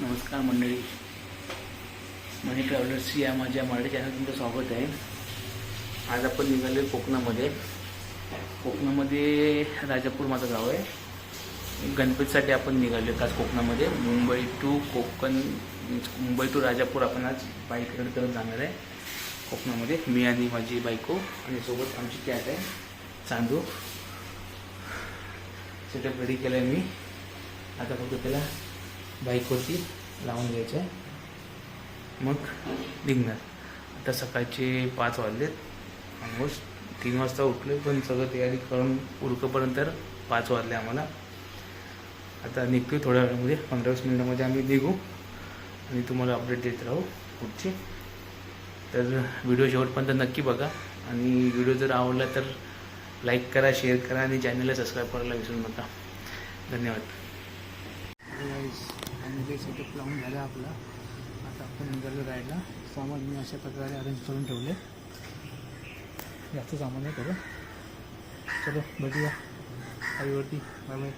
नमस्कार मंडळी. मनी ट्रॅव्हलर्सची या माझ्या मराठी चॅनल तुमचं स्वागत आहे. आज आपण निघालो कोकणामध्ये. कोकणामध्ये राजापूर माझं गाव आहे. गणपतीसाठी आपण निघालो आज कोकणामध्ये. मुंबई टू कोकण मुंबई टू राजापूर आपण आज बाईक रेड करत जाणार आहे कोकणामध्ये. मी आणि माझी बायको आणि सोबत आमची कॅट आहे चांदू. सेटअप रेडी केलं आहे मी. आता फक्त त्याला बाईकवरती लावून घ्यायचं. आहे मग निघणार. आता सकाळचे पाच वाजलेत. ऑलमोस्ट तीन वाजता उठले पण सगळं तयारी करून उरकपर्यंत पाच वाजले आम्हाला. आता निघतोय थोड्या वेळामध्ये पंधरा वीस मिनिटामध्ये आम्ही निघू आणि तुम्हाला अपडेट देत राहू पुढची. तर व्हिडिओ शेवटपर्यंत नक्की बघा आणि व्हिडिओ जर आवडला तर लाईक करा शेअर करा आणि चॅनलला सबस्क्राईब करायला विसरू नका. धन्यवाद. म्हणजे सेटअप लावून झाला आपला. आता आपण निघालो राहायला. सामान मी अशा प्रकारे अरेंज करून ठेवले. जास्त सामान नाही करू. चलो भेटूया. आईवरती. बाय बाय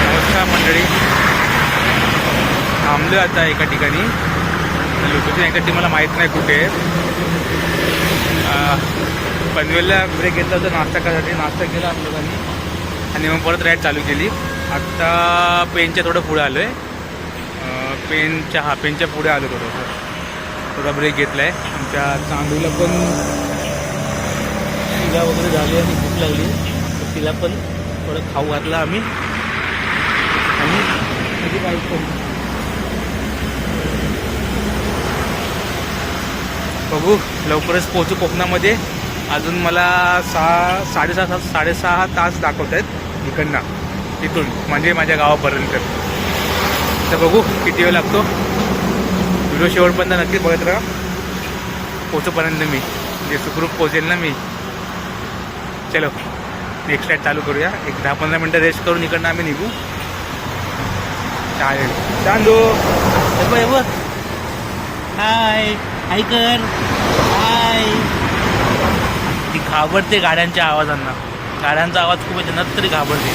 नमस्कार मंडळी थांबलो आता एका ठिकाणी. लोकेशन एका ठिकाणी मला माहीत नाही कुठे पनवेलला ब्रेक घेतला होता नाश्ता करायसाठी. नाश्ता केला आम लोकांनी. आणि मग परत राईड चालू केली. आत्ता पेनच्या थोडं पुढे आलो आहे पेनच्या हा पेनच्या पुढे आलो थोडंसं थोडा. ब्रेक घेतला आहे आमच्या चांदूला पण शिला वगैरे झाली आणि भूक लागली. तर तिला पण थोडं खाऊ घातलं आम्ही. माझी बायको बघू लवकरच पोहोचू कोकणामध्ये. अजून मला सहा साडेसहा तास साडेसहा तास दाखवत आहेत इकडनं तिथून म्हणजे माझ्या गावापर्यंत. तर बघू किती वेळ लागतो. व्हिडिओ शेवटपर्यंत नक्कीच बघत राहा. पोचूपर्यंत मी म्हणजे सुखरूप पोचेल ना मी. चलो नेक्स्ट लाइट चालू करूया. एक दहा पंधरा मिनटं रेस्ट करून इकडनं आम्ही निघू. चालेल चांदू. बघ बघ हाय हाय कर. हाय. ती घाबरते गाड्यांच्या आवाजांना. गाड्यांचा आवाज खूप येते नंतर तरी घाबरते.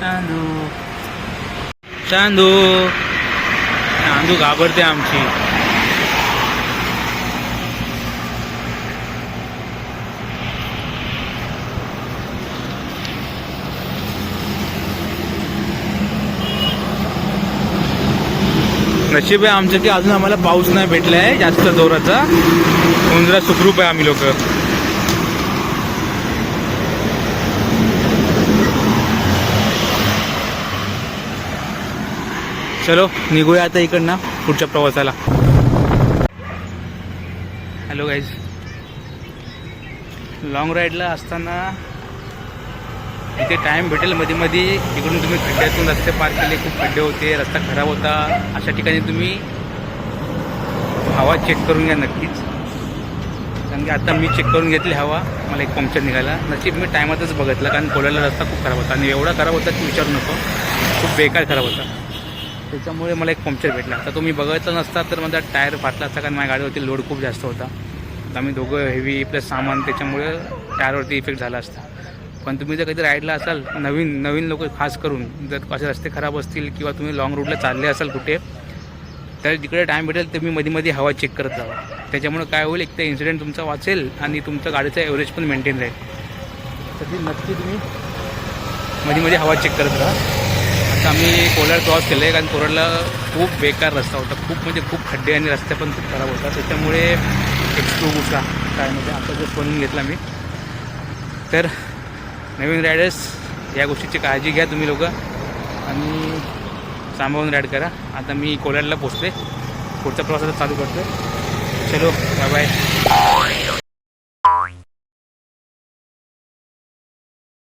चांदू. चांदू. चांदू घाबरते आमची. नशीब आहे आमचं की अजून आम्हाला पाऊस नाही भेटला आहे जास्त जोराचा. म्हणून जरा सुखरूप आहे आम्ही लोक. चलो निघूया आता इकडनं पुढच्या प्रवासाला. हॅलो गाईज लाँग राईडला असताना इथे टाईम भेटेल. मध्ये मध्ये इकडून तुम्ही खड्ड्यातून रस्ते पार केले. खूप खड्डे होते. रस्ता खराब होता. अशा ठिकाणी तुम्ही हवा चेक करून घ्या नक्कीच. कारण की आता मी चेक करून घेतली हवा. मला एक पंक्चर निघाला. नशीब मी टायमातच बघितलं. कारण कोल्याला रस्ता खूप खराब होता. आणि एवढा खराब होता की विचारू नको. खूप बेकार खराब होता. त्याच्यामुळे मला एक पंक्चर भेटला. आता तुम्ही बघायचा नसता तर माझा टायर फाटला असता कारण माझ्या गाडीवरती लोड खूप जास्त होता. तर आम्ही दोघं हेवी प्लस सामान त्याच्यामुळे टायरवरती इफेक्ट झाला असता. पण तुम्ही जर कधी राईडला असाल नवीन नवीन लोक खास करून जर असे रस्ते खराब असतील किंवा तुम्ही लॉंग रूटला चालले असाल कुठे तर जिकडे टाईम भेटेल तुम्ही मध्ये मध्ये हवा चेक करत जावा. त्याच्यामुळे काय होईल एक तर इन्सिडेंट तुमचा वाचेल आणि तुमचं गाडीचं ॲव्हरेज पण मेंटेन राहील. तर ती नक्की तुम्ही मध्ये मध्ये हवा चेक करत राहा. आता आम्ही कोलाड क्रॉस केलं आहे कारण कोलाडला खूप बेकार रस्ता होता. खूप म्हणजे खूप खड्डे आणि रस्ते पण खूप खराब होता. त्याच्यामुळे एक्सप्रूव होता काय म्हणजे आता जस्ट बनवून घेतला मी. तर नवीन रायडर्स या गोष्टीची काळजी घ्या तुम्ही लोक. आणि सांभाळून राईड करा. आता मी कोलाडला पोचते पुढचा प्रवास आता चालू करतो चलो बाय बाय